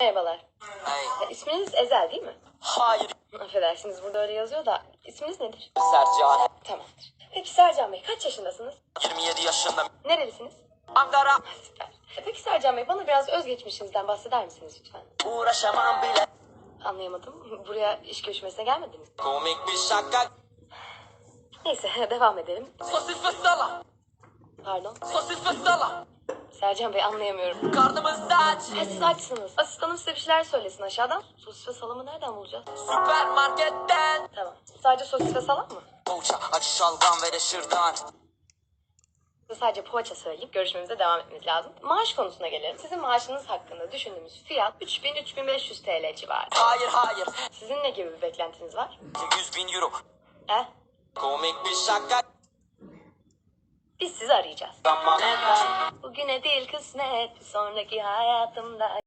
Merhabalar. Hey. İsminiz Ezel değil mi? Hayır. Affedersiniz burada öyle yazıyor da isminiz nedir? Sercan. Tamamdır. Peki Sercan Bey kaç yaşındasınız? 27 yaşında. Nerelisiniz? Ankara. Süper. E, Peki Sercan Bey bana biraz özgeçmişinizden bahseder misiniz lütfen? Uğraşamam bile. Anlayamadım. Buraya iş görüşmesine gelmediniz. Komik bir şaka. Neyse devam edelim. Sosis ve sala. Pardon. Sosis ve sala. Sercan Bey anlayamıyorum. Karnımız aç. Ha, siz açsınız. Asistanım size bir şeyler söylesin aşağıdan. Sosis ve salamı nereden bulacağız? Süpermarketten. Tamam. Sadece sosis ve salam mı? Poğaça, acı şalgam ve de şırdan. Size sadece poğaça söyleyip görüşmemize devam etmemiz lazım. Maaş konusuna gelelim. Sizin maaşınız hakkında düşündüğümüz fiyat 3000-3500 TL civarı. Hayır hayır. Sizin ne gibi bir beklentiniz var? 100 bin euro. Eh? Komik bir şaka. Biz sizi arayacağız. Bugüne değil kısmet, sonraki hayatımda